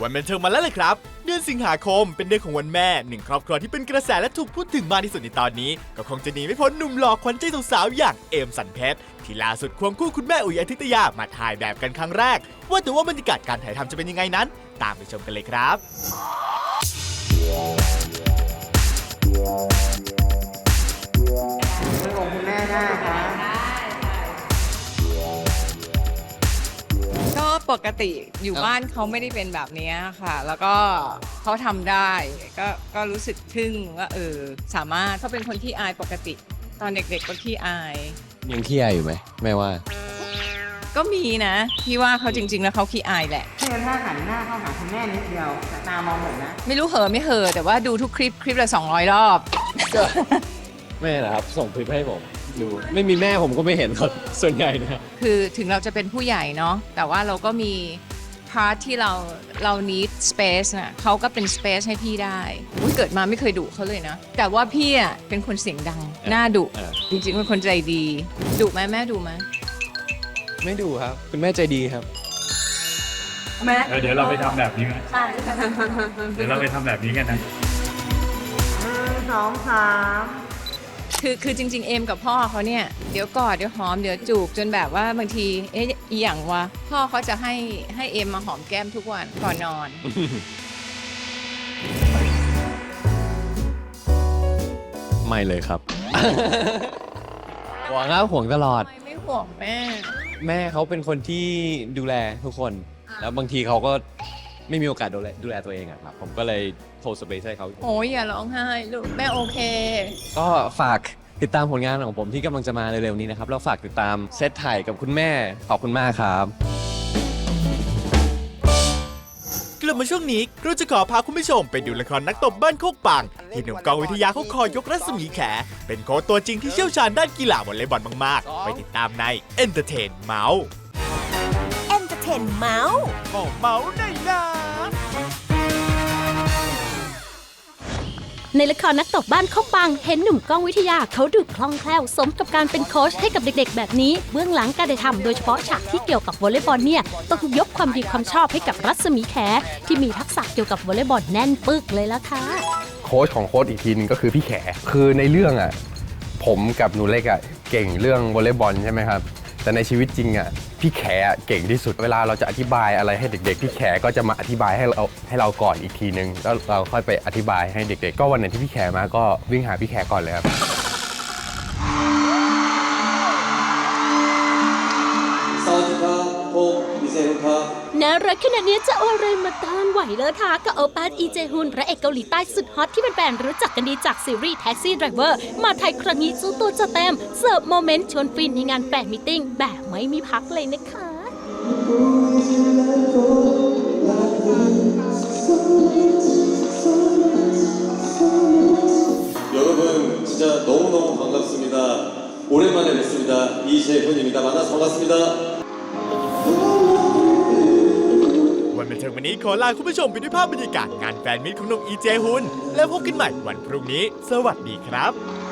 วันบันเทิงมาแล้วเลยครับ เดือนสิงหาคมเป็นเดือนของวันแม่หนึ่งครอบครัวที่เป็นกระแสและถูกพูดถึงมากที่สุดในตอนนี้ ก็คงจะหนีไม่พ้นหนุ่มหล่อขวัญใจสาวๆอย่างเอมสันเพชรที่ล่าสุดควงคู่คุณแม่อุ๋ยอาทิตยามาถ่ายแบบกันครั้งแรก ว่าแต่ว่าบรรยากาศการถ่ายทำจะเป็นยังไงนั้น ตามไปชมกันเลยครับเป็นของคุณแม่ได้คะ ปกติอยู่บ้านเขาไม่ได้เป็นแบบเนี้ยค่ะ แล้วก็เขาทำได้ก็ก็รู้สึกทึ่งว่าเออสามารถเขาเป็นคนที่อายปกติ ตอนเด็กๆก็ที่อาย ยังขี้อายอยู่ไหมแม่ว่า ก็มีนะพี่ว่าเขาจริง ๆ แล้วเขาขี้อายแหละเพียงถ้าหันหน้าเข้าหาคุณแม่นิดเดียวแต่ตามองผมนะ ไม่รู้เหอะไม่เหอะแต่ว่าดูทุกคลิปคลิปละ200 รอบ แม่นะครับ ส่งคลิปให้ผมดูไม่มีแม่ผมก็ไม่เห็นคนส่วนใหญ่นะคือถึงเราจะเป็นผู้ใหญ่เนาะแต่ว่าเราก็มีพาร์ทที่เราเรา need space นะเขาก็เป็น space ให้พี่ได้อุ๊ยเกิดมาไม่เคยดุเขาเลยนะ แต่ว่าพี่อะเป็นคนเสียงดังหน้าดุเออจริงๆเป็นคนใจดีดุไหมแม่ดุไหมไม่ดูครับ คุณแม่ใจดีครับ แม่เออเดี๋ยวเราไปทำแบบนี้ไหมเดี๋ยวเราไปทำแบบนี้กันนะ หนึ่งสองสาม คือคือจริง ๆ เอมกับพ่อเขาเนี่ยเดี๋ยวกอดเดี๋ยวหอมเดี๋ยวจูบจนแบบว่าบางทีเอ๊ะอีหยังวะพ่อเขาจะให้ให้เอมมาหอมแก้มทุกวันก่อนนอน ไม่เลยครับ ห่วงครับห่วงตลอดทำไมไม่ห่วงแม่ แม่เขาเป็นคนที่ดูแลทุกคน แล้วบางทีเขาก็ ไม่มีโอกาสดูแลดูแลตัวเองอะครับ ผมก็เลยโทรสเปซให้เขา โอ้ยอย่าร้องไห้ลูกแม่โอเค ก็ฝากติดตามผลงานของผมที่กำลังจะมาเร็วๆนี้นะครับ แล้วฝากติดตามเซตถ่ายกับคุณแม่ ขอบคุณมากครับ กลับมาช่วงนี้เราจะขอพาคุณผู้ชมไปดูละครนักตบบ้านโคกปัง ที่หนุ่มกองวิทยาเขาคอยยกรัศมีแข เป็นโค้ชตัวจริงที่เชี่ยวชาญด้านกีฬาวอลเลย์บอลมากๆ ไปติดตามใน Entertain เมาส์เอนเตอร์เทนเมาส์โอ้เมาส์ได้น ในละครนักตบบ้านเขาปัง เห็นหนุ่มก้องวิทยาเขาดูคล่องแคล่ว สมกับการเป็นโค้ชให้กับเด็กๆ แบบนี้ เบื้องหลังการได้ทำโดยเฉพาะฉากที่เกี่ยวกับวอลเลย์บอลเนี่ย ต้องยกความดีความชอบให้กับรัศมีแข ที่มีทักษะเกี่ยวกับวอลเลย์บอลแน่นปึกเลยละค่ะ โค้ชของโค้ชอีกทีนึงก็คือพี่แข คือในเรื่องอะผมกับหนูเล็กอะเก่งเรื่องวอลเลย์บอลใช่ไหมครับ แต่ในชีวิตจริงอะพี่แขอะเก่งที่สุดเวลาเราจะอธิบายอะไรให้เด็ก ๆ พี่แขก็จะมาอธิบายให้เราให้เราก่อนอีกทีนึงแล้วเราค่อยไปอธิบายให้เด็ก ๆ ก็วันไหนที่พี่แขมาก็วิ่งหาพี่แขก่อนเลยครับ น่ารักขนาดนี้จะเอาอะไรมาต้านไหวเลยคะก็โอปาอีเจฮุนพระเอกเกาหลีใต้สุดฮอตที่แฟนๆรู้จักกันดีจากซีรีส์แท็กซี่ไดรเวอร์มาไทยครั้งนี้เจ้าตัวจะเต็ม เสิร์ฟโมเมนต์ชวนฟินในงานแฟนมิทติ้งแบบไม่มีพักเลยนะคะ 여러분 진짜 너무너무 반갑습니다. 오랜만에 뵙습니다. 이재훈입니다. 만나서 반갑습니다. วันบันเทิงวันนี้ขอลาคุณผู้ชมไปด้วยภาพบรรยากาศงานแฟนมิตรของหนุ่มอีเจฮุนแล้วพบกันใหม่วันพรุ่งนี้ สวัสดีครับ